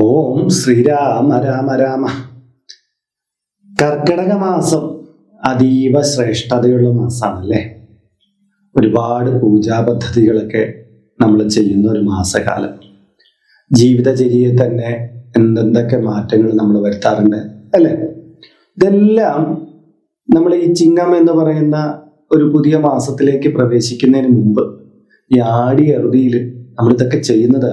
ഓം ശ്രീരാമ രാമ രാമ. കർക്കിടക മാസം അതീവ ശ്രേഷ്ഠതയുള്ള മാസമാണല്ലേ ഒരുപാട് പൂജാ പദ്ധതികളൊക്കെ നമ്മൾ ചെയ്യുന്ന ഒരു മാസകാലം. ജീവിതചര്യയിൽ തന്നെ എന്തെന്തൊക്കെ മാറ്റങ്ങൾ നമ്മൾ വരുത്താറുണ്ട് അല്ലേ? ഇതെല്ലാം നമ്മൾ ഈ ചിങ്ങം എന്ന് പറയുന്ന ഒരു പുതിയ മാസത്തിലേക്ക് പ്രവേശിക്കുന്നതിന് മുമ്പ് ഈ ആടി അറുതിയിൽ നമ്മളിതൊക്കെ ചെയ്യുന്നത്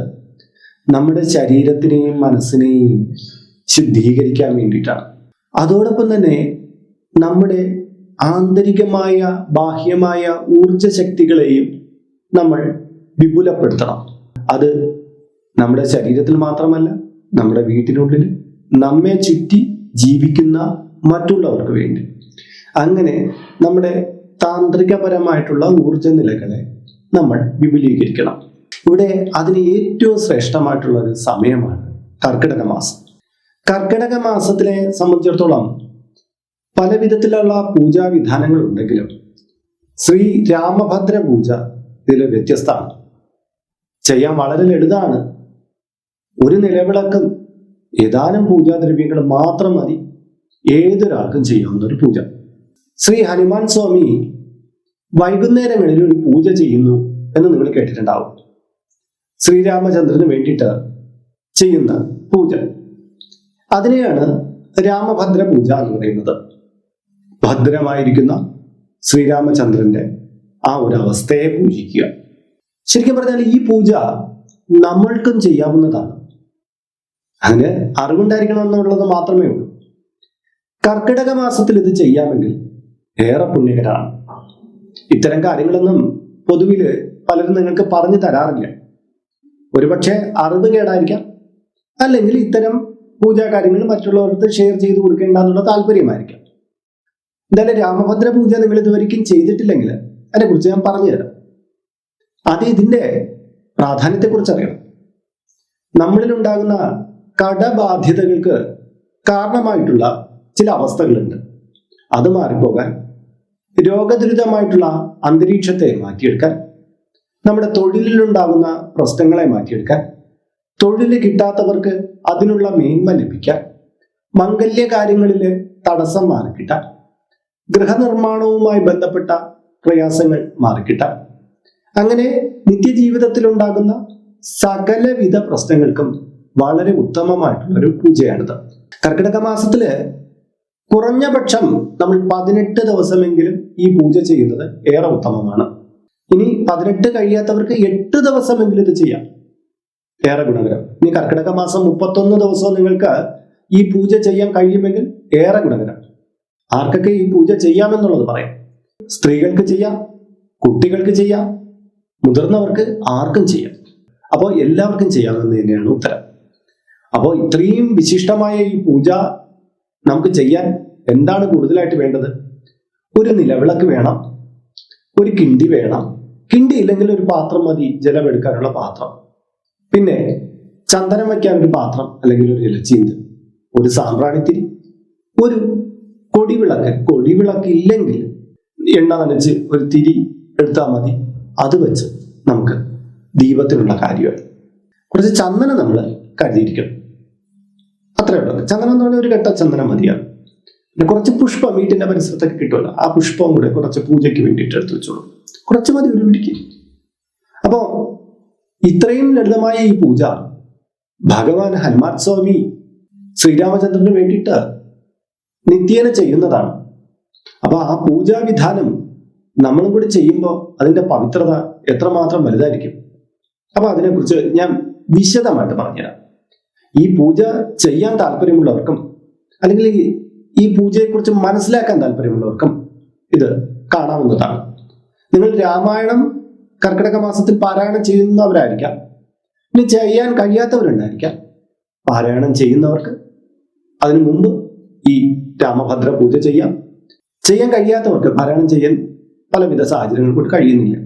നമ്മുടെ ശരീരത്തിനെയും മനസ്സിനെയും ശുദ്ധീകരിക്കാൻ വേണ്ടിയിട്ടാണ്. അതോടൊപ്പം തന്നെ നമ്മുടെ ആന്തരികമായ ബാഹ്യമായ ഊർജ ശക്തികളെയും നമ്മൾ വിപുലപ്പെടുത്തണം. അത് നമ്മുടെ ശരീരത്തിൽ മാത്രമല്ല നമ്മുടെ വീട്ടിനുള്ളിൽ നമ്മെ ചുറ്റി ജീവിക്കുന്ന മറ്റുള്ളവർക്ക് വേണ്ടി. അങ്ങനെ നമ്മുടെ താന്ത്രികപരമായിട്ടുള്ള ഊർജ നിലകളെ നമ്മൾ വിപുലീകരിക്കണം. ഇവിടെ അതിന് ഏറ്റവും ശ്രേഷ്ഠമായിട്ടുള്ള ഒരു സമയമാണ് കർക്കിടക മാസം. കർക്കിടക മാസത്തിനെ സംബന്ധിച്ചിടത്തോളം പല വിധത്തിലുള്ള പൂജാവിധാനങ്ങൾ ഉണ്ടെങ്കിലും ശ്രീ രാമഭദ്ര പൂജ ഇതിൽ വ്യത്യസ്തമാണ്. ചെയ്യാൻ വളരെ ലളിതാണ് ഒരു നിലവിളക്കും ഏതാനും പൂജാദ്രവ്യങ്ങൾ മാത്രം മതി. ഏതൊരാൾക്കും ചെയ്യാവുന്ന ഒരു പൂജ. ശ്രീ ഹനുമാൻ സ്വാമി വൈകുന്നേരങ്ങളിൽ ഒരു പൂജ ചെയ്യുന്നു എന്ന് നിങ്ങൾ കേട്ടിട്ടുണ്ടാവും. ശ്രീരാമചന്ദ്രന് വേണ്ടിയിട്ട് ചെയ്യുന്ന പൂജ. അതിനെയാണ് രാമഭദ്ര പൂജ എന്ന് പറയുന്നത്. ഭദ്രമായിരിക്കുന്ന ശ്രീരാമചന്ദ്രന്റെ ആ ഒരു അവസ്ഥയെ പൂജിക്കുക. ശരിക്കും പറഞ്ഞാൽ ഈ പൂജ നമ്മൾക്കും ചെയ്യാവുന്നതാണ്. അതിന് അറിവുണ്ടായിരിക്കണം എന്നുള്ളത് മാത്രമേ ഉള്ളൂ. കർക്കിടക മാസത്തിൽ ഇത് ചെയ്യാമെങ്കിൽ ഏറെ പുണ്യകരാണ്. ഇത്തരം കാര്യങ്ങളൊന്നും പൊതുവിൽ പലരും നിങ്ങൾക്ക് പറഞ്ഞു തരാറില്ല. ഒരുപക്ഷെ അറിവ് കേടായിരിക്കാം. അല്ലെങ്കിൽ ഇത്തരം പൂജാ കാര്യങ്ങൾ മറ്റുള്ളവർക്ക് ഷെയർ ചെയ്ത് കൊടുക്കേണ്ട എന്നുള്ള താല്പര്യമായിരിക്കാം. എന്തായാലും രാമഭദ്ര പൂജ നിങ്ങൾ ഇതുവരെയും ചെയ്തിട്ടില്ലെങ്കിൽ അതിനെക്കുറിച്ച് ഞാൻ പറഞ്ഞുതരാം. അത് ഇതിന്റെ പ്രാധാന്യത്തെക്കുറിച്ച് അറിയണം. നമ്മളിൽ ഉണ്ടാകുന്ന കടബാധ്യതകൾക്ക് കാരണമായിട്ടുള്ള ചില അവസ്ഥകളുണ്ട്. അത് മാറിപ്പോകാൻ രോഗദുരിതമായിട്ടുള്ള അന്തരീക്ഷത്തെ മാറ്റിയെടുക്കാൻ നമ്മുടെ തൊഴിലിലുണ്ടാകുന്ന പ്രശ്നങ്ങളെ മാറ്റിയെടുക്കാൻ തൊഴിൽ കിട്ടാത്തവർക്ക് അതിനുള്ള മേന്മ ലഭിക്കാൻ മംഗല്യ കാര്യങ്ങളിൽ തടസ്സം മാറിക്കിട്ടാൻ ഗൃഹനിർമ്മാണവുമായി ബന്ധപ്പെട്ട പ്രയാസങ്ങൾ മാറിക്കിട്ടാൻ അങ്ങനെ നിത്യജീവിതത്തിൽ ഉണ്ടാകുന്ന സകലവിധ പ്രശ്നങ്ങൾക്കും വളരെ ഉത്തമമായിട്ടുള്ള ഒരു പൂജയാണിത്. കർക്കിടക മാസത്തിൽ കുറഞ്ഞ പക്ഷം നമ്മൾ പതിനെട്ട് ദിവസമെങ്കിലും ഈ പൂജ ചെയ്യുന്നത് ഏറെ ഉത്തമമാണ്. ഇനി പതിനെട്ട് കഴിയാത്തവർക്ക് എട്ട് ദിവസമെങ്കിലും ഇത് ചെയ്യാം. ഏറെ ഗുണകരം. ഇനി കർക്കിടക മാസം മുപ്പത്തൊന്ന് ദിവസവും നിങ്ങൾക്ക് ഈ പൂജ ചെയ്യാൻ കഴിയുമെങ്കിൽ ഏറെ ഗുണകരം. ആർക്കൊക്കെ ഈ പൂജ ചെയ്യാമെന്നുള്ളത് പറയാം. സ്ത്രീകൾക്ക് ചെയ്യാം കുട്ടികൾക്ക് ചെയ്യാം മുതിർന്നവർക്ക് ആർക്കും ചെയ്യാം. അപ്പോൾ എല്ലാവർക്കും ചെയ്യാമെന്ന് തന്നെയാണ് ഉത്തരം. അപ്പോൾ ഇത്രയും വിശിഷ്ടമായ ഈ പൂജ നമുക്ക് ചെയ്യാൻ എന്താണ് കൂടുതലായിട്ട് വേണ്ടത്? ഒരു നിലവിളക്ക് വേണം ഒരു കിണ്ടി വേണം കിണ്ടി ഇല്ലെങ്കിൽ ഒരു പാത്രം മതി ജലമെടുക്കാനുള്ള പാത്രം. പിന്നെ ചന്ദനം വയ്ക്കാൻ ഒരു പാത്രം അല്ലെങ്കിൽ ഒരു ഇലച്ചീന്ത് ഒരു സാമ്പ്രാണിത്തിരി. ഒരു കൊടിവിളക്ക് കൊടിവിളക്ക് ഇല്ലെങ്കിൽ എണ്ണ നനച്ച് ഒരു തിരി എടുത്താൽ മതി. അത് വെച്ച് നമുക്ക് ദീപത്തിനുള്ള കാര്യമായി കുറച്ച് ചന്ദനം നമ്മൾ കരുതിയിരിക്കണം. അത്രേ ഉള്ളൂ. ചന്ദനം എന്ന് പറഞ്ഞാൽ ഒരു കെട്ട ചന്ദനം മതിയാണ്. പിന്നെ കുറച്ച് പുഷ്പം വീട്ടിന്റെ പരിസരത്തൊക്കെ കിട്ടുമല്ലോ. ആ പുഷ്പവും കൂടെ കുറച്ച് പൂജയ്ക്ക് വേണ്ടിയിട്ട് എടുത്ത് വെച്ചോളൂ. കുറച്ച് മതി ഒരു പിടിക്ക് അപ്പോ ഇത്രയും ലളിതമായ ഈ പൂജ ഭഗവാൻ ഹനുമാൻ സ്വാമി ശ്രീരാമചന്ദ്രന് വേണ്ടിയിട്ട് നിത്യേന ചെയ്യുന്നതാണ്. അപ്പൊ ആ പൂജാവിധാനം നമ്മളും കൂടി ചെയ്യുമ്പോൾ അതിന്റെ പവിത്രത എത്രമാത്രം വലുതായിരിക്കും? അപ്പൊ അതിനെക്കുറിച്ച് ഞാൻ വിശദമായിട്ട് പറഞ്ഞുതരാം. ഈ പൂജ ചെയ്യാൻ താല്പര്യമുള്ളവർക്കും അല്ലെങ്കിൽ ഈ- പൂജയെക്കുറിച്ച് മനസ്സിലാക്കാൻ താല്പര്യമുള്ളവർക്കും ഇത് കാണാവുന്നതാണ്. നിങ്ങൾ രാമായണം കർക്കിടക മാസത്തിൽ പാരായണം ചെയ്യുന്നവരായിരിക്കാം. ഇനി ചെയ്യാൻ കഴിയാത്തവരുണ്ടായിരിക്കാം. പാരായണം ചെയ്യുന്നവർക്ക് അതിനു മുമ്പ് ഈ രാമഭദ്ര പൂജ ചെയ്യാം. ചെയ്യാൻ കഴിയാത്തവർക്ക് പാരായണം ചെയ്യാൻ പലവിധ സാഹചര്യങ്ങൾ കൊണ്ട് കഴിയുന്നില്ല.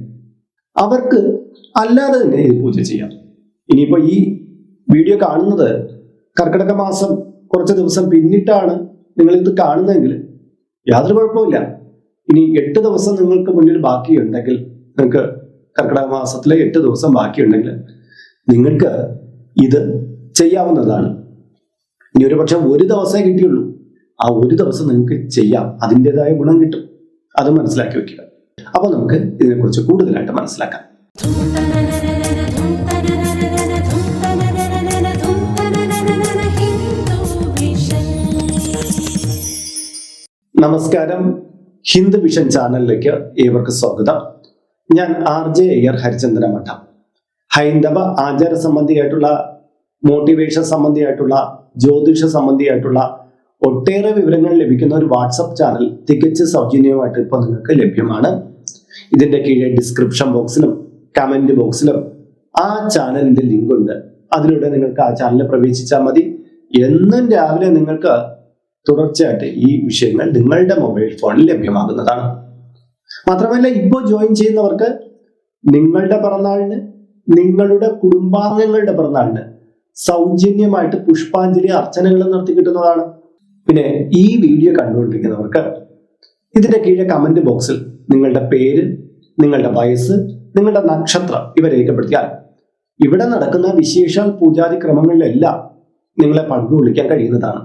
അവർക്ക് അല്ലാതെ തന്നെ ഇത് പൂജ ചെയ്യാം. ഇനിയിപ്പോ ഈ വീഡിയോ കാണുന്നത് കർക്കിടക മാസം കുറച്ച് ദിവസം പിന്നിട്ടാണ് നിങ്ങൾ ഇത് കാണുന്നതെങ്കിൽ യാതൊരു കുഴപ്പമില്ല ഇനി എട്ട് ദിവസം നിങ്ങൾക്ക് മുന്നിൽ ബാക്കിയുണ്ടെങ്കിൽ നിങ്ങൾക്ക് കർക്കിടക മാസത്തിലെ എട്ട് ദിവസം ബാക്കിയുണ്ടെങ്കിൽ നിങ്ങൾക്ക് ഇത് ചെയ്യാവുന്നതാണ്. ഇനി ഒരു പക്ഷെ ഒരു ദിവസമേ കിട്ടിയുള്ളൂ. ആ ഒരു ദിവസം നിങ്ങൾക്ക് ചെയ്യാം. അതിന്റെതായ ഗുണം കിട്ടും. അത് മനസ്സിലാക്കി വെക്കുക. അപ്പോൾ നമുക്ക് ഇതിനെക്കുറിച്ച് കൂടുതലായിട്ട് മനസ്സിലാക്കാം. നമസ്കാരം. ഹിന്ദു വിഷൻ ചാനലിലേക്ക് ഏവർക്കും സ്വാഗതം. ഞാൻ ആർ ജെ അയ്യർ ഹരിചന്ദ്ര മഠം. ഹൈന്ദവ ആചാര സംബന്ധിയായിട്ടുള്ള മോട്ടിവേഷൻ സംബന്ധിയായിട്ടുള്ള ജ്യോതിഷ സംബന്ധിയായിട്ടുള്ള ഒട്ടേറെ വിവരങ്ങൾ ലഭിക്കുന്ന ഒരു വാട്സപ്പ് ചാനൽ തികച്ച് സൗജന്യമായിട്ട് ഇപ്പോൾ നിങ്ങൾക്ക് ലഭ്യമാണ്. ഇതിന്റെ കീഴെ ഡിസ്ക്രിപ്ഷൻ ബോക്സിലും കമന്റ് ബോക്സിലും ആ ചാനലിന്റെ ലിങ്ക് ഉണ്ട്. അതിലൂടെ നിങ്ങൾക്ക് ആ ചാനലിൽ പ്രവേശിച്ചാൽ മതി. എന്നും രാവിലെ നിങ്ങൾക്ക് തുടർച്ചയായിട്ട് ഈ വിഷയങ്ങൾ നിങ്ങളുടെ മൊബൈൽ ഫോണിൽ ലഭ്യമാകുന്നതാണ്. മാത്രമല്ല ഇപ്പോൾ ജോയിൻ ചെയ്യുന്നവർക്ക് നിങ്ങളുടെ പിറന്നാളിന് നിങ്ങളുടെ കുടുംബാംഗങ്ങളുടെ പിറന്നാളിന് സൗജന്യമായിട്ട് പുഷ്പാഞ്ജലി അർച്ചനകൾ നടത്തി കിട്ടുന്നതാണ്. പിന്നെ ഈ വീഡിയോ കണ്ടുകൊണ്ടിരിക്കുന്നവർക്ക് ഇതിന്റെ കീഴെ കമന്റ് ബോക്സിൽ നിങ്ങളുടെ പേര് നിങ്ങളുടെ വയസ്സ് നിങ്ങളുടെ നക്ഷത്രം ഇവ രേഖപ്പെടുത്തിയാൽ ഇവിടെ നടക്കുന്ന വിശേഷാൽ പൂജാതി ക്രമങ്ങളിലെല്ലാം നിങ്ങളെ വിളിക്കാൻ കഴിയുന്നതാണ്.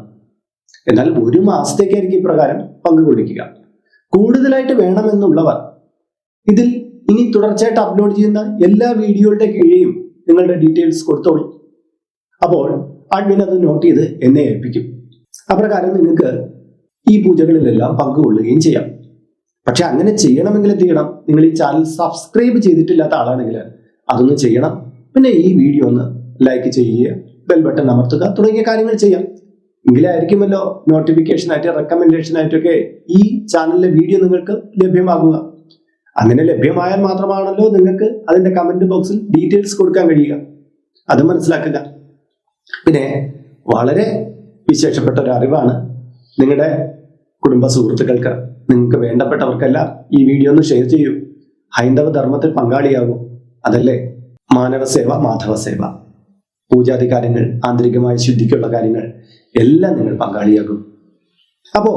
എന്നാൽ ഒരു മാസത്തേക്കായിരിക്കും ഇപ്രകാരം പങ്കുകൊള്ളിക്കുക കൂടുതലായിട്ട് വേണമെന്നുള്ളവർ ഇതിൽ ഇനി തുടർച്ചയായിട്ട് അപ്ലോഡ് ചെയ്യുന്ന എല്ലാ വീഡിയോയുടെ കീഴെയും നിങ്ങളുടെ ഡീറ്റെയിൽസ് കൊടുത്തോളൂ. അപ്പോൾ അഡ്മിൻ അത് നോട്ട് ചെയ്ത് എന്നെ ഏൽപ്പിക്കും. അപ്രകാരം നിങ്ങൾക്ക് ഈ പൂജകളിലെല്ലാം പങ്കുകൊള്ളുകയും ചെയ്യാം. പക്ഷെ അങ്ങനെ ചെയ്യണമെങ്കിൽ എന്ത് ചെയ്യണം? നിങ്ങൾ ഈ ചാനൽ സബ്സ്ക്രൈബ് ചെയ്തിട്ടില്ലാത്ത ആളാണെങ്കിൽ അതൊന്ന് ചെയ്യണം. പിന്നെ ഈ വീഡിയോ ഒന്ന് ലൈക്ക് ചെയ്യുക ബെൽ ബട്ടൺ അമർത്തുക തുടങ്ങിയ കാര്യങ്ങൾ ചെയ്യാം. എങ്കിലായിരിക്കുമല്ലോ നോട്ടിഫിക്കേഷൻ ആയിട്ട് റെക്കമെൻഡേഷൻ ആയിട്ടൊക്കെ ഈ ചാനലിലെ വീഡിയോ നിങ്ങൾക്ക് ലഭ്യമാകുക. അങ്ങനെ ലഭ്യമായാൽ മാത്രമാണല്ലോ നിങ്ങൾക്ക് അതിന്റെ കമന്റ് ബോക്സിൽ ഡീറ്റെയിൽസ് കൊടുക്കാൻ കഴിയുക. അത് മനസ്സിലാക്കുക. പിന്നെ വളരെ വിശേഷപ്പെട്ട ഒരു അറിവാണ് നിങ്ങളുടെ കുടുംബ സുഹൃത്തുക്കൾക്ക്. നിങ്ങൾക്ക് വേണ്ടപ്പെട്ടവർക്കെല്ലാം ഈ വീഡിയോ ഒന്ന് ഷെയർ ചെയ്യൂ. ഹൈന്ദവ ധർമ്മത്തിൽ പങ്കാളിയാകൂ. അതല്ലേ? മാനവ സേവ മാധവ സേവ പൂജാതി കാര്യങ്ങൾ ആന്തരികമായ ശുദ്ധിക്കുള്ള കാര്യങ്ങൾ. എല്ലാം നിങ്ങൾ പങ്കാളിയാകും അപ്പോ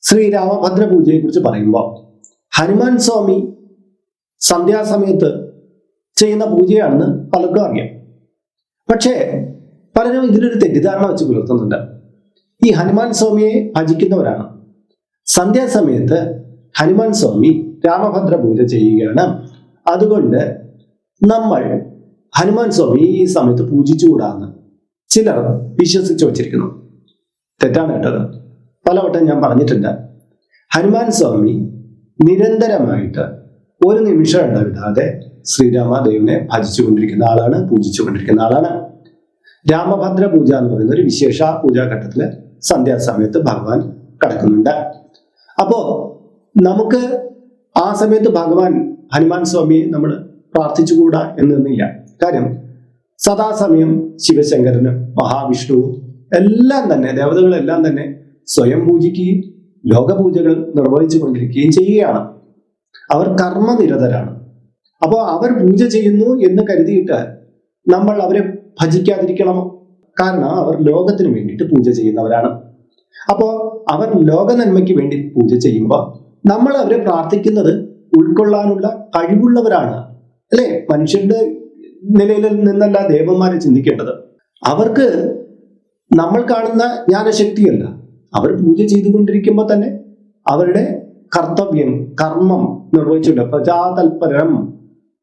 ശ്രീരാമഭദ്ര പൂജയെ കുറിച്ച് പറയുമ്പോൾ ഹനുമാൻ സ്വാമി സന്ധ്യാസമയത്ത് ചെയ്യുന്ന പൂജയാണെന്ന് പലർക്കും അറിയാം. പക്ഷേ പലരും ഇതിലൊരു തെറ്റിദ്ധാരണ വെച്ച് പുലർത്തുന്നുണ്ട്. ഈ ഹനുമാൻ സ്വാമിയെ ഭജിക്കുന്നവരാണ്. സന്ധ്യാസമയത്ത് ഹനുമാൻ സ്വാമി രാമഭദ്ര പൂജ ചെയ്യുകയാണ്. അതുകൊണ്ട് നമ്മൾ ഹനുമാൻ സ്വാമി ഈ സമയത്ത് പൂജിച്ചുകൂടാന്ന് ചിലർ വിശ്വസിച്ചു വച്ചിരിക്കുന്നു. തെറ്റാണ് കേട്ടത്. പലവട്ടം ഞാൻ പറഞ്ഞിട്ടുണ്ട്. ഹനുമാൻ സ്വാമി നിരന്തരമായിട്ട് ഒരു നിമിഷം ഇടവിടാതെ ശ്രീരാമദേവനെ ഭജിച്ചുകൊണ്ടിരിക്കുന്ന ആളാണ് പൂജിച്ചുകൊണ്ടിരിക്കുന്ന ആളാണ്. രാമഭദ്ര പൂജ എന്ന് പറയുന്ന ഒരു വിശേഷ പൂജാഘട്ടത്തിൽ സന്ധ്യാസമയത്ത് ഭഗവാൻ കടക്കുന്നുണ്ട്. അപ്പോ നമുക്ക് ആ സമയത്ത് ഭഗവാൻ ഹനുമാൻ സ്വാമിയെ നമ്മൾ പ്രാർത്ഥിച്ചുകൂടാ എന്നൊന്നില്ല കാര്യം സദാസമയം ശിവശങ്കരനും മഹാവിഷ്ണുവും എല്ലാം തന്നെ ദേവതകളെല്ലാം തന്നെ സ്വയം പൂജിക്കുകയും ലോകപൂജകൾ നിർവഹിച്ചു കൊണ്ടിരിക്കുകയും ചെയ്യുകയാണ്. അവർ കർമ്മനിരതരാണ്. അപ്പോൾ അവർ പൂജ ചെയ്യുന്നു എന്ന് കരുതിയിട്ട് നമ്മൾ അവരെ ഭജിക്കാതിരിക്കണം. കാരണം അവർ ലോകത്തിന് വേണ്ടിയിട്ട് പൂജ ചെയ്യുന്നവരാണ്. അപ്പോൾ അവർ ലോക നന്മയ്ക്ക് വേണ്ടി പൂജ ചെയ്യുമ്പോൾ നമ്മൾ അവരെ പ്രാർത്ഥിക്കുന്നത് ഉൾക്കൊള്ളാനുള്ള കഴിവുള്ളവരാണ്. അല്ലേ? മനുഷ്യരുടെ നിലയിൽ നിന്നല്ല ദേവന്മാരെ ചിന്തിക്കേണ്ടത്. അവർക്ക് നമ്മൾ കാണുന്ന ജ്ഞാനശക്തിയല്ല. അവർ പൂജ ചെയ്തുകൊണ്ടിരിക്കുമ്പോൾ തന്നെ അവരുടെ കർത്തവ്യം കർമ്മം നിർവഹിച്ചിട്ടുണ്ട് പ്രജാതൽപരം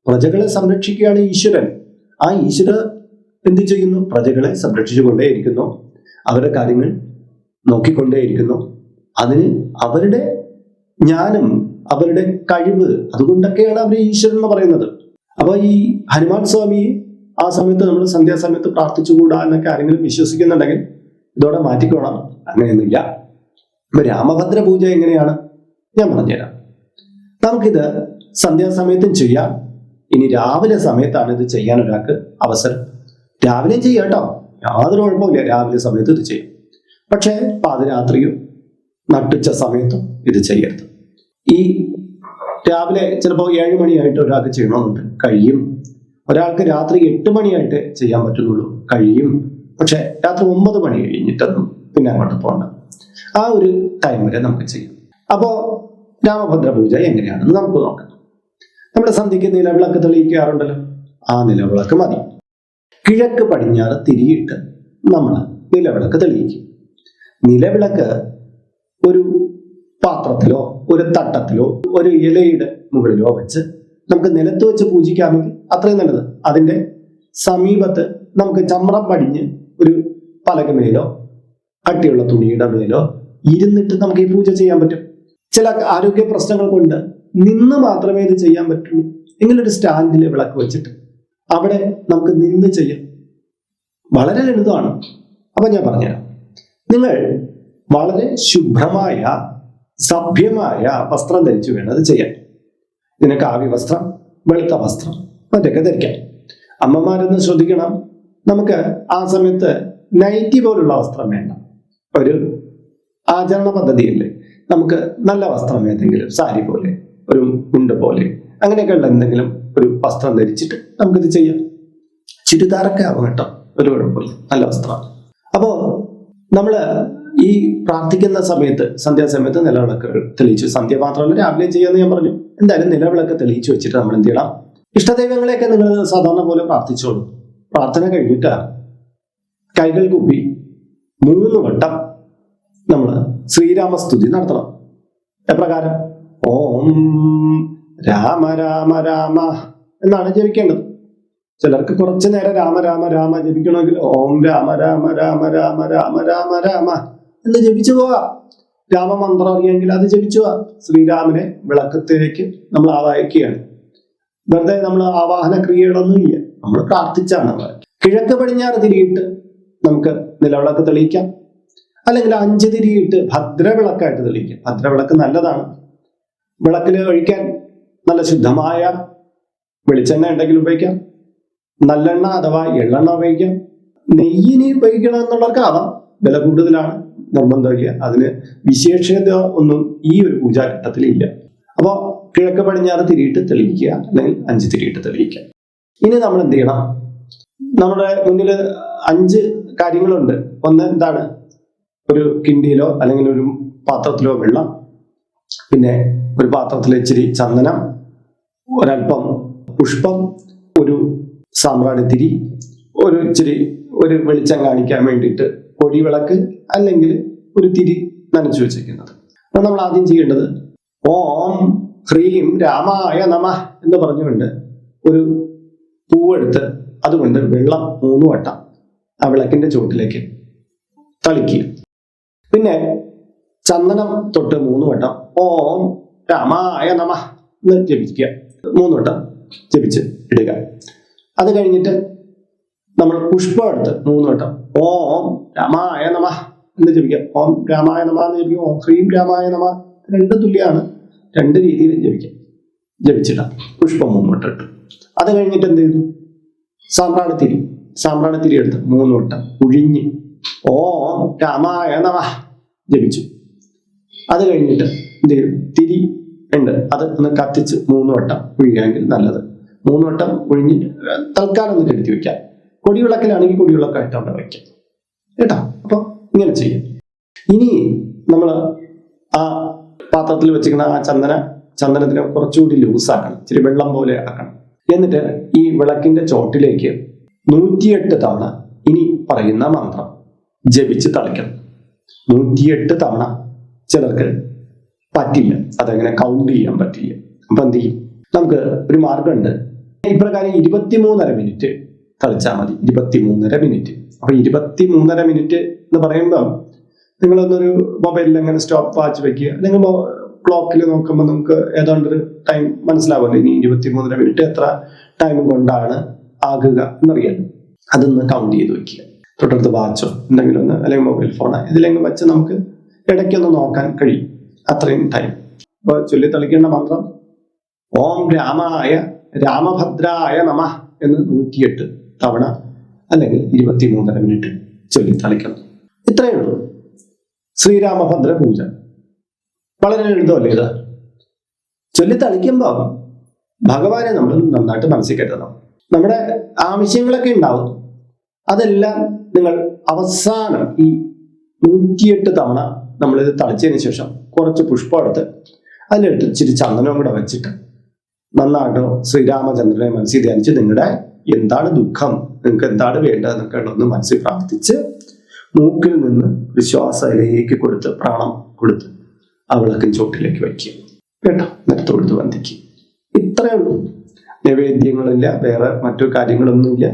പ്രജകളെ സംരക്ഷിക്കുകയാണ് ഈശ്വരൻ. ആ ഈശ്വര എന്ത് ചെയ്യുന്നു? പ്രജകളെ സംരക്ഷിച്ചുകൊണ്ടേയിരിക്കുന്നു. അവരുടെ കാര്യങ്ങൾ നോക്കിക്കൊണ്ടേയിരിക്കുന്നു. അതിന് അവരുടെ ജ്ഞാനം അവരുടെ കഴിവ് അതുകൊണ്ടൊക്കെയാണ് അവർ ഈശ്വരൻ എന്ന് പറയുന്നത്. അപ്പൊ ഈ ഹനുമാൻ സ്വാമി ആ സമയത്ത് നമ്മൾ സന്ധ്യാസമയത്ത് പ്രാർത്ഥിച്ചുകൂടാ എന്നൊക്കെ ആരെങ്കിലും വിശ്വസിക്കുന്നുണ്ടെങ്കിൽ ഇതോടെ മാറ്റിക്കോണം അങ്ങനെയൊന്നുമില്ല. ഇപ്പൊ രാമഭദ്ര പൂജ എങ്ങനെയാണ്? ഞാൻ പറഞ്ഞുതരാം. നമുക്കിത് സന്ധ്യാസമയത്തും ചെയ്യാം. ഇനി രാവിലെ സമയത്താണ് ഇത് ചെയ്യാൻ ഒരാൾക്ക് അവസരം. രാവിലെ ചെയ്യാം കേട്ടോ. യാതൊരു കുഴപ്പമില്ല രാവിലെ സമയത്ത് ഇത് ചെയ്യും. പക്ഷേ പാതിരാത്രിയോ നട്ടുച്ച സമയത്തും ഇത് ചെയ്യരുത്. ഈ രാവിലെ ചിലപ്പോൾ ഏഴ് മണിയായിട്ട് ഒരാൾക്ക് ചെയ്യണമെന്നുണ്ട്. കഴിയും. ഒരാൾക്ക് രാത്രി എട്ട് മണിയായിട്ട് ചെയ്യാൻ പറ്റുന്നുള്ളൂ. കഴിയും. പക്ഷെ രാത്രി ഒമ്പത് മണി കഴിഞ്ഞിട്ടൊന്നും പിന്നെ അങ്ങോട്ട് പോകണ്ട ആ ഒരു ടൈം വരെ നമുക്ക് ചെയ്യാം. അപ്പോൾ രാമഭദ്ര പൂജ എങ്ങനെയാണെന്ന് നമുക്ക് നോക്കാം. നമ്മുടെ സന്ധ്യയ്ക്ക് നിലവിളക്ക് തെളിയിക്കാറുണ്ടല്ലോ. ആ നിലവിളക്ക് മതി. കിഴക്ക് പടിഞ്ഞാറ് തിരിയിട്ട് നമ്മൾ നിലവിളക്ക് തെളിയിക്കും. നിലവിളക്ക് ഒരു പാത്രത്തിലോ ഒരു തട്ടത്തിലോ ഒരു ഇലയുടെ മുകളിലോ വെച്ച് നമുക്ക് നിലത്ത് വെച്ച് പൂജിക്കാമെങ്കിൽ അത്രയും നല്ലത്. അതിന്റെ സമീപത്ത് നമുക്ക് ചമ്രം പടിഞ്ഞ് ഒരു പലകമേലോ കട്ടിയുള്ള തുണിയുടെ മേലോ ഇരുന്നിട്ട് നമുക്ക് ഈ പൂജ ചെയ്യാൻ പറ്റും. ചില ആരോഗ്യ പ്രശ്നങ്ങൾ കൊണ്ട് നിന്ന് മാത്രമേ ഇത് ചെയ്യാൻ പറ്റുള്ളൂ. ഇങ്ങനൊരു സ്റ്റാൻഡിൽ വിളക്ക് വെച്ചിട്ട് അവിടെ നമുക്ക് നിന്ന് ചെയ്യാം. വളരെ ലളിതമാണ്. അപ്പൊ ഞാൻ പറഞ്ഞുതരാം. നിങ്ങൾ വളരെ ശുഭ്രമായ സഭ്യമായ വസ്ത്രം ധരിച്ചു വേണം അത് ചെയ്യാൻ. ഇതിന് കാവ്യ വസ്ത്രം വെളുത്ത വസ്ത്രം മറ്റൊക്കെ ധരിക്കാം. അമ്മമാരൊന്ന് ശ്രദ്ധിക്കണം. നമുക്ക് ആ സമയത്ത് നൈറ്റി പോലുള്ള വസ്ത്രം വേണ്ട. ഒരു ആചരണ പദ്ധതിയില്ലേ? നമുക്ക് നല്ല വസ്ത്രം ഏതെങ്കിലും സാരി പോലെ ഒരു മുണ്ട് പോലെ അങ്ങനെയൊക്കെയുള്ള എന്തെങ്കിലും ഒരു വസ്ത്രം ധരിച്ചിട്ട് നമുക്കിത് ചെയ്യാം. ചുരിദാറൊക്കെ ആവും കേട്ടോ. ഒരു കുഴപ്പമില്ല. നല്ല വസ്ത്രമാണ് അപ്പോ നമ്മൾ ഈ പ്രാർത്ഥിക്കുന്ന സമയത്ത് സന്ധ്യാസമയത്ത് നിലവിളക്ക് തെളിയിച്ചു. സന്ധ്യ മാത്രമല്ല രാവിലെ ചെയ്യാന്ന് ഞാൻ പറഞ്ഞു. എന്തായാലും നിലവിളക്ക് തെളിയിച്ചു വെച്ചിട്ട് നമ്മൾ എന്ത് ചെയ്യണം? ഇഷ്ടദൈവങ്ങളെയൊക്കെ നിങ്ങൾ സാധാരണ പോലെ പ്രാർത്ഥിച്ചോളൂ. പ്രാർത്ഥന കഴിഞ്ഞിട്ട് കൈകൾ കുപ്പി മൂന്ന് വട്ടം നമ്മൾ ശ്രീരാമസ്തുതി നടത്തണം. എപ്രകാരം? ഓം രാമ രാമ രാമ എന്നാണ് ജപിക്കേണ്ടത്. ചിലർക്ക് കുറച്ചു നേരം രാമ രാമ രാമ ജപിക്കണമെങ്കിൽ ഓം രാമ രാമ രാമ രാമ രാമ രാമ രാമ. എന്ന് ജപിച്ചു പോവാം. രാമമന്ത്രം അറിയാമെങ്കിൽ അത് ജപിച്ചു പോവാം. ശ്രീരാമനെ വിളക്കത്തിലേക്ക് നമ്മൾ ആവാഹിക്കുകയാണ്. വെറുതെ നമ്മൾ ആവാഹന ക്രിയകളൊന്നുമില്ല നമ്മൾ പ്രാർത്ഥിച്ചാണ്. കിഴക്ക് പടിഞ്ഞാറ് തിരിയിട്ട് നമുക്ക് നിലവിളക്ക് തെളിയിക്കാം. അല്ലെങ്കിൽ അഞ്ച് തിരിയിട്ട് ഭദ്രവിളക്കായിട്ട് തെളിയിക്കാം. ഭദ്രവിളക്ക് നല്ലതാണ്. വിളക്കിൽ ഒഴിക്കാൻ നല്ല ശുദ്ധമായ വെളിച്ചെണ്ണ ഉണ്ടെങ്കിൽ ഉപയോഗിക്കാം. നല്ലെണ്ണ അഥവാ എള്ളെണ്ണ ഉപയോഗിക്കാം. നെയ്യിനി ഉപയോഗിക്കണം എന്നുള്ളവർക്ക് ആവാം വില കൂടുതലാണ്. നിർബന്ധമില്ല അതിന് വിശേഷത ഒന്നും ഈ ഒരു പൂജാഘട്ടത്തിൽ ഇല്ല. അപ്പോൾ കിഴക്ക് പടിഞ്ഞാറ് തിരിയിട്ട് തെളിയിക്കുക അല്ലെങ്കിൽ അഞ്ച് തിരിയിട്ട് തെളിയിക്കുക. ഇനി നമ്മൾ എന്ത് ചെയ്യണം? നമ്മുടെ മുന്നിൽ അഞ്ച് കാര്യങ്ങളുണ്ട്. ഒന്ന് എന്താണ്? ഒരു കിണ്ടിയിലോ അല്ലെങ്കിൽ ഒരു പാത്രത്തിലോ വെള്ളം. പിന്നെ ഒരു പാത്രത്തിൽ ഇച്ചിരി ചന്ദനം ഒരല്പം പുഷ്പം ഒരു സാമ്പ്രാണിത്തിരി ഒരു ഇച്ചിരി ഒരു വെളിച്ചം കാണിക്കാൻ വേണ്ടിയിട്ട് പൊടിവിളക്ക് അല്ലെങ്കിൽ ഒരു തിരി നനച്ചു വെച്ചിരിക്കുന്നത്. അപ്പൊ നമ്മൾ ആദ്യം ചെയ്യേണ്ടത് ഓം ഹ്രീം രാമായ നമ എന്ന് പറഞ്ഞുകൊണ്ട് ഒരു പൂവെടുത്ത് അതുകൊണ്ട് വെള്ളം മൂന്ന് വട്ടം ആ വിളക്കിന്റെ ചുവട്ടിലേക്ക് തളിക്കുക. പിന്നെ ചന്ദനം തൊട്ട് മൂന്ന് വട്ടം ഓം രാമായ നമ എന്ന് ജപിക്കുക. മൂന്ന് വട്ടം ജപിച്ച് ഇടുക. അത് കഴിഞ്ഞിട്ട് നമ്മൾ പുഷ്പം എടുത്ത് മൂന്ന് വട്ടം ഓം രാമായ നമ എന്ന് ജപിക്കാം. ഓം രാമായ നമ എന്ന് ജപിക്കും. ഓം ഹ്രീം രാമായ നമ. രണ്ട് തുല്യമാണ് രണ്ട് രീതിയിൽ ജപിക്കാം. ജപിച്ചിടാം. പുഷ്പം മൂന്ന് അത് കഴിഞ്ഞിട്ട് എന്ത് ചെയ്തു? സാമ്പ്രാണത്തിരി സാമ്പ്രാണത്തിരി എടുത്ത് മൂന്ന് വട്ടം ഉഴിഞ്ഞ് ഓം രാമായ നമ ജപിച്ചു. അത് കഴിഞ്ഞിട്ട് എന്ത് ചെയ്തു? തിരി ഉണ്ട്. അത് ഒന്ന് കത്തിച്ച് മൂന്ന് വട്ടം ഒഴിയുകയാണെങ്കിൽ നല്ലത്. മൂന്ന് വട്ടം ഒഴിഞ്ഞ് തൽക്കാലം ഒന്ന് കെടുത്തി വെക്കാം കൊടിവിളക്കിലാണെങ്കിൽ കൊടിവിളക്കായിട്ട് അവിടെ വയ്ക്കാം. കേട്ടോ? അപ്പോൾ ഇങ്ങനെ ചെയ്യും. ഇനി നമ്മൾ ആ പാത്രത്തിൽ വെച്ചിരിക്കുന്ന ആ ചന്ദന ചന്ദനത്തിനെ കുറച്ചുകൂടി ലൂസാക്കണം. ഇച്ചിരി വെള്ളം പോലെ ആക്കണം. എന്നിട്ട് ഈ വിളക്കിന്റെ ചോട്ടിലേക്ക് നൂറ്റിയെട്ട് തവണ ഇനി പറയുന്ന മന്ത്രം. ജപിച്ച് തളിക്കണം. നൂറ്റിയെട്ട് തവണ ചിലർക്ക് പറ്റില്ല. അതങ്ങനെ കൗണ്ട് ചെയ്യാൻ പറ്റില്ല. അപ്പൊ എന്ത് ചെയ്യും? നമുക്ക് ഒരു മാർഗമുണ്ട് ഇപ്രകാരം ഇരുപത്തിമൂന്നര മിനിറ്റ് കളിച്ചാൽ മതി. ഇരുപത്തി മൂന്നര മിനിറ്റ് അപ്പൊ ഇരുപത്തി മൂന്നര മിനിറ്റ് എന്ന് പറയുമ്പോൾ നിങ്ങളൊന്നൊരു മൊബൈലിൽ അങ്ങനെ സ്റ്റോപ്പ് വാച്ച് വെക്കുക? അല്ലെങ്കിൽ ക്ലോക്കിൽ നോക്കുമ്പോൾ നമുക്ക് ഏതാണ്ട് ഒരു ടൈം മനസ്സിലാവുമല്ലോ. ഇനി ഇരുപത്തി മൂന്നര മിനിറ്റ് എത്ര ടൈം കൊണ്ടാണ് ആകുക എന്നറിയാലോ. അതൊന്ന് കൗണ്ട് ചെയ്ത് വെക്കുക. തൊട്ടടുത്ത് വാച്ചോ എന്തെങ്കിലും ഒന്ന് അല്ലെങ്കിൽ മൊബൈൽ ഫോണോ ഇതിലെങ്കിലും വെച്ച് നമുക്ക് ഇടയ്ക്കൊന്ന് നോക്കാൻ കഴിയും. അത്രയും ടൈം അപ്പൊ ചൊല്ലി തളിക്കേണ്ട മന്ത്രം ഓം രാമായ രാമഭദ്രായ നമ എന്ന് നൂറ്റിയെട്ട്. തവണ അല്ലെങ്കിൽ ഇരുപത്തി മൂന്നര മിനിറ്റ് ചൊല്ലി തളിക്കണം. ഇത്രയേ ഉള്ളൂ. ശ്രീരാമഭദ്ര പൂജ. വളരെ ലളിതമല്ലേ ഇത്? ചൊല്ലി തളിക്കുമ്പോൾ ഭഗവാനെ നമ്മൾ നന്നായിട്ട് മനസ്സിൽ കരുതണം. നമ്മുടെ ആവശ്യങ്ങളൊക്കെ ഉണ്ടാവും. അതെല്ലാം നിങ്ങൾ അവസാനം ഈ നൂറ്റിയെട്ട് തവണ നമ്മളിത് തളിച്ചതിന് ശേഷം കുറച്ച് പുഷ്പം എടുത്ത് അതിലെടുത്ത് ഇച്ചിരി ചന്ദനവും കൂടെ വെച്ചിട്ട് നന്നായിട്ട് ശ്രീരാമചന്ദ്രനെ മനസ്സിൽ ധ്യാനിച്ച് നിങ്ങളുടെ എന്താണ് ദുഃഖം? നിങ്ങൾക്ക് എന്താണ് വേണ്ടതെന്നൊക്കെ ഉള്ളതെന്ന് മനസ്സിൽ പ്രാർത്ഥിച്ച് മൂക്കിൽ നിന്ന് വിശ്വാസ ഇലയിലേക്ക് കൊടുത്ത് പ്രാണം കൊടുത്ത് ആ ചോട്ടിലേക്ക് വയ്ക്കുക കേട്ടോ? എന്നിട്ട് കൊടുത്ത് വന്ദിക്കുക ഇത്രയേ ഉള്ളൂ. നൈവേദ്യങ്ങളില്ല വേറെ മറ്റു കാര്യങ്ങളൊന്നുമില്ല.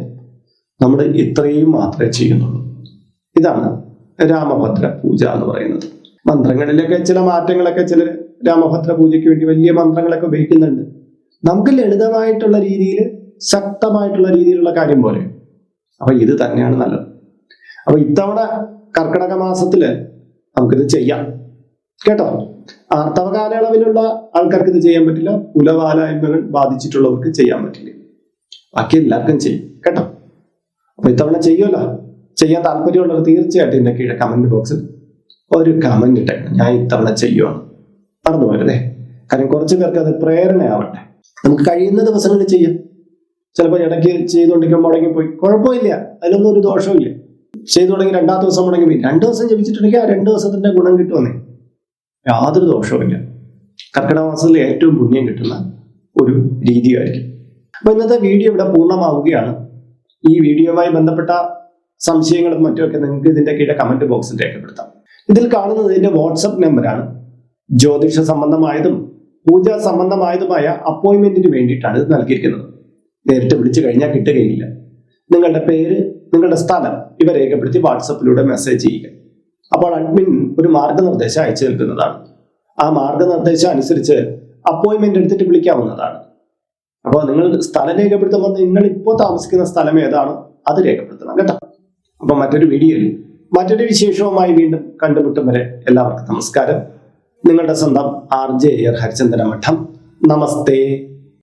നമ്മൾ ഇത്രയും മാത്രമേ ചെയ്യുന്നുള്ളൂ. ഇതാണ് രാമഭദ്ര പൂജ എന്ന് പറയുന്നത്. മന്ത്രങ്ങളിലൊക്കെ ചില മാറ്റങ്ങളൊക്കെ ചിലർ രാമഭദ്ര പൂജയ്ക്ക് വേണ്ടി വലിയ മന്ത്രങ്ങളൊക്കെ ഉപയോഗിക്കുന്നുണ്ട്. നമുക്ക് ലളിതമായിട്ടുള്ള രീതിയിൽ ശക്തമായിട്ടുള്ള രീതിയിലുള്ള കാര്യം പോലെ അപ്പൊ ഇത് തന്നെയാണ് നല്ലത്. അപ്പൊ ഇത്തവണ കർക്കിടക മാസത്തിൽ നമുക്കിത് ചെയ്യാം. കേട്ടോ? ആർത്തവ കാലയളവിലുള്ള ആൾക്കാർക്ക് ഇത് ചെയ്യാൻ പറ്റില്ല. കുലവാലായ്മകൾ ബാധിച്ചിട്ടുള്ളവർക്ക് ചെയ്യാൻ പറ്റില്ല. ബാക്കി എല്ലാവർക്കും ചെയ്യും. കേട്ടോ? അപ്പൊ ഇത്തവണ ചെയ്യുമല്ലോ. ചെയ്യാൻ താല്പര്യമുള്ളവർ തീർച്ചയായിട്ടും എന്റെ കീഴെ കമന്റ് ബോക്സിൽ ഒരു കമന്റ് ഇട്ടേക്കണം. ഞാൻ ഇത്തവണ ചെയ്യുവാണ്. മറന്നു പോരുതേ കാരണം കുറച്ചു പേർക്ക് അത് പ്രേരണയാവട്ടെ. നമുക്ക് കഴിയുന്ന ദിവസങ്ങളിൽ ചെയ്യാം. ചിലപ്പോൾ ഇടയ്ക്ക് ചെയ്തുകൊണ്ടിരിക്കുമ്പോൾ മുടങ്ങിപ്പോയി കുഴപ്പമില്ല. അതിലൊന്നും ഒരു ദോഷമില്ല ചെയ്തു തുടങ്ങി രണ്ടാം ദിവസം മുടങ്ങി പോയി രണ്ടു ദിവസം ജപിച്ചിട്ടുണ്ടെങ്കിൽ ആ രണ്ട് ദിവസത്തിന്റെ ഗുണം കിട്ടുമെന്നേ. യാതൊരു ദോഷവുമില്ല. കർക്കിടക മാസത്തിൽ ഏറ്റവും പുണ്യം കിട്ടുന്ന ഒരു രീതിയായിരിക്കും. അപ്പൊ ഇന്നത്തെ വീഡിയോ ഇവിടെ പൂർണമാവുകയാണ്. ഈ വീഡിയോയുമായി ബന്ധപ്പെട്ട സംശയങ്ങളും മറ്റുമൊക്കെ നിങ്ങൾക്ക് ഇതിന്റെ കീഴെ കമന്റ് ബോക്സിൽ രേഖപ്പെടുത്താം. ഇതിൽ കാണുന്നത് ഇതിന്റെ വാട്സപ്പ് നമ്പറാണ് ജ്യോതിഷ സംബന്ധമായതും പൂജ സംബന്ധമായതുമായ അപ്പോയിന്റ്മെന്റിന് വേണ്ടിയിട്ടാണ് ഇത് നൽകിയിരിക്കുന്നത്. നേരിട്ട് വിളിച്ചു കഴിഞ്ഞാൽ കിട്ടുകയില്ല. നിങ്ങളുടെ പേര് നിങ്ങളുടെ സ്ഥലം ഇവ രേഖപ്പെടുത്തി വാട്സപ്പിലൂടെ മെസ്സേജ് ചെയ്യുക. അപ്പോൾ അഡ്മിൻ ഒരു മാർഗനിർദ്ദേശം അയച്ചു നൽകുന്നതാണ്. ആ മാർഗനിർദ്ദേശം അനുസരിച്ച് അപ്പോയിൻമെന്റ് എടുത്തിട്ട് വിളിക്കാവുന്നതാണ്. അപ്പോൾ നിങ്ങൾ സ്ഥലം രേഖപ്പെടുത്തുമ്പോൾ നിങ്ങൾ ഇപ്പോൾ താമസിക്കുന്ന സ്ഥലം ഏതാണോ അത് രേഖപ്പെടുത്തണം കേട്ടോ. അപ്പൊ മറ്റൊരു വീഡിയോയിൽ മറ്റൊരു വിശേഷവുമായി വീണ്ടും കണ്ടുമുട്ടും വരെ എല്ലാവർക്കും നമസ്കാരം. നിങ്ങളുടെ സ്വന്തം ആർ ജെ എയർ മഠം നമസ്തേ.